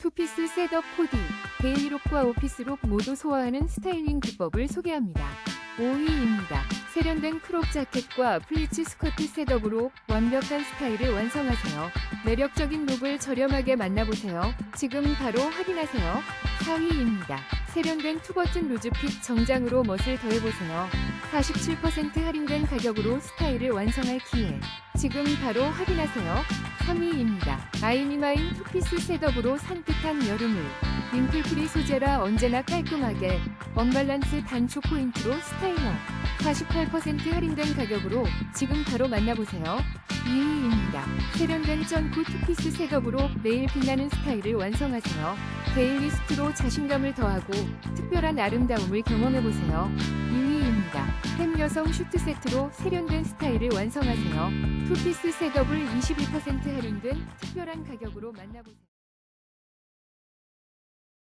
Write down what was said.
투피스 셋업 코디, 데일리룩과 오피스룩 모두 소화하는 스타일링 기법을 소개합니다. 5위입니다. 세련된 크롭 자켓과 플리츠 스커트 셋업으로 완벽한 스타일을 완성하세요. 매력적인 룩을 저렴하게 만나보세요. 지금 바로 확인하세요. 4위입니다. 세련된 투버튼 루즈핏 정장으로 멋을 더해보세요. 47% 할인된 가격으로 스타일을 완성할 기회. 지금 바로 확인하세요. 3위입니다. 아이미마인 투피스 셋업으로 산뜻한 여름을 윙클프리 소재라 언제나 깔끔하게 언밸런스 단초 포인트로 스타일업 48% 할인된 가격으로 지금 바로 만나보세요. 2위입니다. 세련된 쩐코 투피스 셋업으로 매일 빛나는 스타일을 완성하세요. 데일리스트로 자신감을 더하고 특별한 아름다움을 경험해보세요. 2위입니다. 햄 여성 슈트 세트로 세련된 스타일을 완성하세요. 투피스 셋업을 21% 할인된 특별한 가격으로 만나보세요.